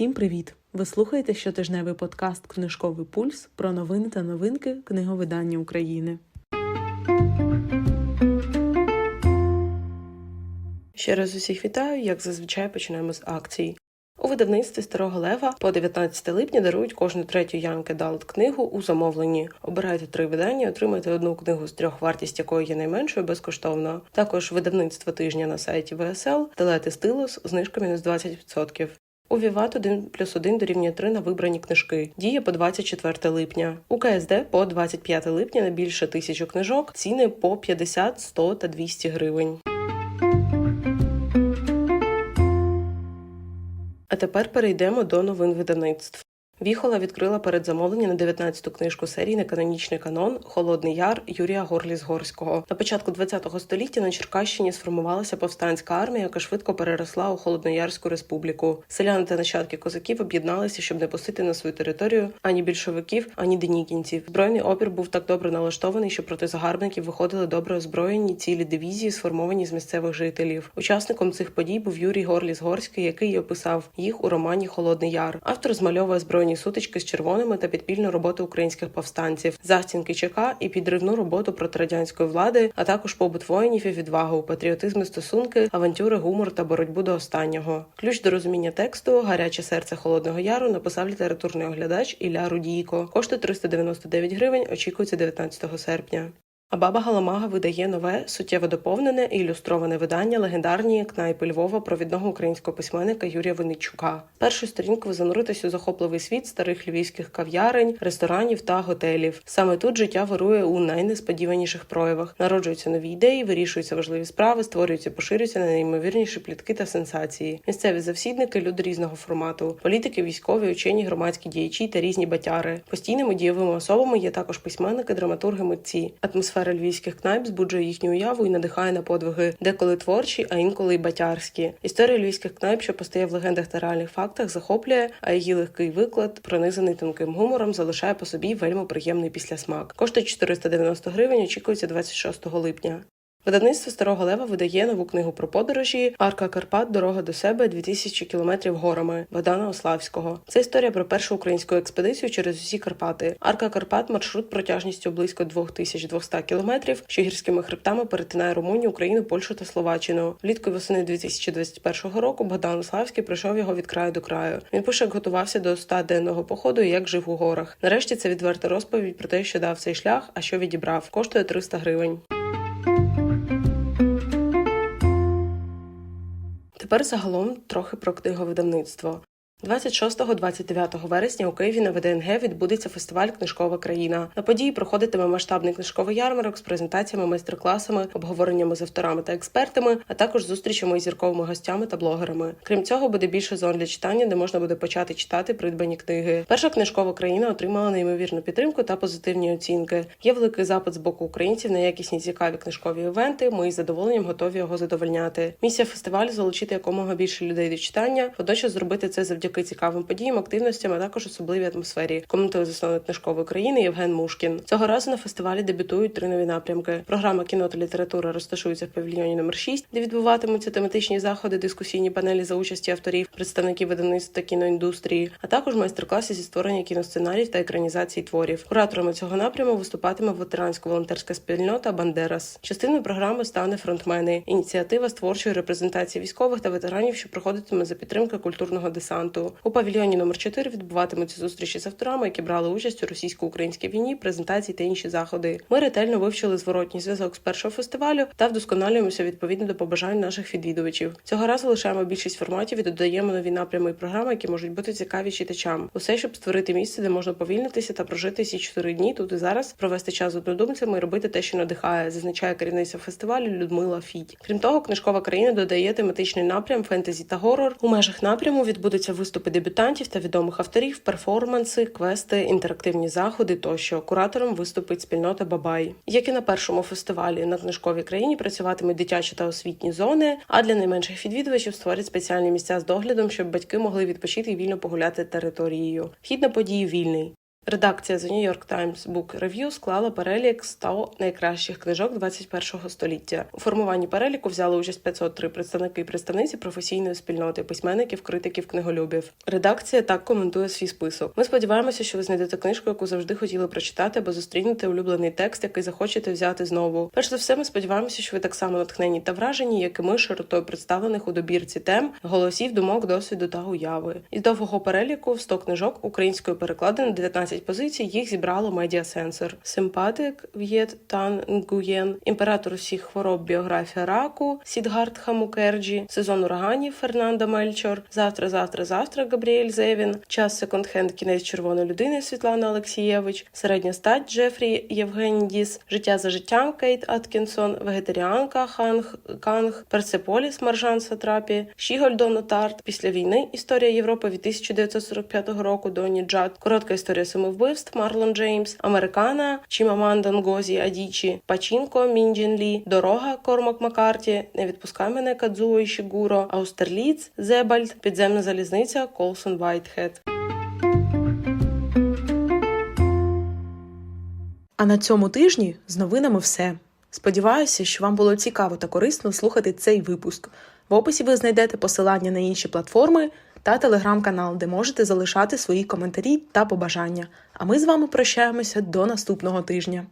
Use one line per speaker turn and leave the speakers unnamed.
Всім привіт! Ви слухаєте щотижневий подкаст Книжковий пульс про новини та новинки книговидання України. Ще раз усіх вітаю, як зазвичай починаємо з акцій. У видавництві Старого Лева по 19 липня дарують кожну третю Янки Далт книгу у замовленні. Обирайте три видання, отримайте одну книгу з трьох, вартість якої є найменшою безкоштовно. Також видавництво тижня на сайті ВСЛ, телети стилус, знижка мінус 20%. У Віват 1 плюс 1 дорівнює 3 на вибрані книжки. Діє по 24 липня. У КСД по 25 липня на більше тисячу книжок. Ціни по 50, 100 та 200 гривень. А тепер перейдемо до новин видавництв. Віхола відкрила передзамовлення на 19-ту книжку серії Неканонічний канон Холодний Яр Юрія Горліс-Горського. На початку ХХ століття на Черкащині сформувалася повстанська армія, яка швидко переросла у Холодноярську республіку. Селяни та нащадки козаків об'єдналися, щоб не пустити на свою територію ані більшовиків, ані денікінців. Збройний опір був так добре налаштований, що проти загарбників виходили добре озброєні цілі дивізії, сформовані з місцевих жителів. Учасником цих подій був Юрій Горліс-Горський, який описав їх у романі Холодний Яр. Автор змальовує збройні сутички з червоними та підпільну роботу українських повстанців, застінки ЧК і підривну роботу проти радянської влади, а також побут воїнів і відвагу, патріотизм і стосунки, авантюри, гумор та боротьбу до останнього. Ключ до розуміння тексту Гаряче серце Холодного Яру написав літературний оглядач Ілля Рудійко. Коштує 399 гривень. Очікується 19 серпня. А баба Галамага видає нове, суттєво доповнене і ілюстроване видання легендарні кнайпи Львова провідного українського письменника Юрія Винничука. Першу сторінку ви зануритесь у захопливий світ старих львівських кав'ярень, ресторанів та готелів. Саме тут життя вирує у найнесподіваніших проявах. Народжуються нові ідеї, вирішуються важливі справи, створюються, поширюються на неймовірніші плітки та сенсації. Місцеві завсідники, люди різного формату, політики, військові, учені, громадські діячі та різні батяри. Постійними дієвими особами є також письменники, драматурги, митці. Атмосфера львівських кнайп збуджує їхню уяву і надихає на подвиги, деколи творчі, а інколи й батярські. Історія львівських кнайп, що постає в легендах та реальних фактах, захоплює, а її легкий виклад, пронизаний тонким гумором, залишає по собі вельми приємний післясмак. Кошти 490 гривень, очікується 26 липня. Видавництво Старого Лева видає нову книгу про подорожі Арка Карпат Дорога до себе 2000 кілометрів горами Богдана Ославського. Це історія про першу українську експедицію через усі Карпати. Арка Карпат маршрут протяжністю близько 2200 кілометрів, що гірськими хребтами перетинає Румунію, Україну, Польщу та Словаччину. Влітку і восени 2021 року Богдан Ославський пройшов його від краю до краю. Він пише, як готувався до 100-денного походу і як жив у горах. Нарешті це відверта розповідь про те, що дав цей шлях, а що відібрав. Коштує 300 гривень. Тепер загалом трохи про книговидавництво. 26-29 вересня у Києві на ВДНГ відбудеться фестиваль Книжкова країна. На події проходитиме масштабний книжковий ярмарок з презентаціями, майстер-класами, обговореннями з авторами та експертами, а також зустрічами із зірковими гостями та блогерами. Крім цього, буде більше зон для читання, де можна буде почати читати придбані книги. Перша книжкова країна отримала неймовірну підтримку та позитивні оцінки. Є великий запит з боку українців на якісні цікаві книжкові івенти. Ми із задоволенням готові його задовольняти. Місія фестивалю залучити якомога більше людей до читання, водночас зробити це завдяки завдяки цікавим подіям, активностям, а також особливій атмосфері. Коментує засновник книжкової країни Євген Мушкін. Цього разу на фестивалі дебютують три нові напрямки. Програма кіно та література розташується в павільйоні номер 6 де відбуватимуться тематичні заходи, дискусійні панелі за участі авторів, представників видавництв та кіноіндустрії, а також майстер-класи зі створення кіносценаріїв та екранізації творів. Кураторами цього напряму виступатиме ветерансько-волонтерська спільнота Бандерас. Частиною програми стане фронтмени. Ініціатива з творчої репрезентації військових та ветеранів, що проходитиме за підтримки культурного десанту. У павільйоні номер 4 відбуватимуться зустрічі з авторами, які брали участь у російсько-українській війні, презентації та інші заходи. Ми ретельно вивчили зворотній зв'язок з першого фестивалю та вдосконалюємося відповідно до побажань наших відвідувачів. Цього разу лишаємо більшість форматів і додаємо нові напрями і програми, які можуть бути цікаві читачам. Усе, щоб створити місце, де можна повільнитися та прожити ці чотири дні тут і зараз, провести час з однодумцями і робити те, що надихає, зазначає керівниця фестивалю Людмила Фідь. Крім того, книжкова країна додає тематичний напрям фентезі та горор. У межах напряму відбудуться виступи дебютантів та відомих авторів, перформанси, квести, інтерактивні заходи тощо. Куратором виступить спільнота Бабай. Як і на першому фестивалі на книжковій країні працюватимуть дитячі та освітні зони. А для найменших відвідувачів створять спеціальні місця з доглядом, щоб батьки могли відпочити і вільно погуляти територією. Вхід на події вільний. Редакція The New York Times Book Review склала перелік 100 найкращих книжок 21-го століття. У формуванні переліку взяли участь 503 представники і представниці професійної спільноти письменників, критиків, книголюбів. Редакція так коментує свій список. Ми сподіваємося, що ви знайдете книжку, яку завжди хотіли прочитати, або зустрінете улюблений текст, який захочете взяти знову. Перш за все, ми сподіваємося, що ви так само натхнені та вражені, як і ми широтою представлених у добірці тем, голосів, думок, досвіду та уяви. Із довгого переліку в 100 книжок українською перекладено 19 позицій. Їх зібрало медіасенсор. Симпатик В'єт Тан Нгуєн, імператор усіх хвороб, біографія раку, Сідгартха Мукерджі, сезон ураганів Фернанда Мельчор, завтра, завтра, завтра Габріель Зевін, час секонд-хенд кінець червоної людини Світлана Олексієвич, середня стать Джефрі Євгенідіс, життя за життям Кейт Аткінсон, вегетаріанка Ханг Канг, Персеполіс Маржан Сатрапі, Щіголь Дона Тарт, після війни історія Європи від 1945 року Доні Джад, коротка історія самовбивств Марлон Джеймс, Американа Чімаманда Нгозі Адічі, Пачінко Мінджін Лі, Дорога Кормак Маккарті, Не відпускай мене Кадзуо Ішігуро, Аустерліц Зебальд, Підземна залізниця Колсон Вайтхед.
А на цьому тижні з новинами все. Сподіваюся, що вам було цікаво та корисно слухати цей випуск. В описі ви знайдете посилання на інші платформи та телеграм-канал, де можете залишати свої коментарі та побажання. А ми з вами прощаємося до наступного тижня.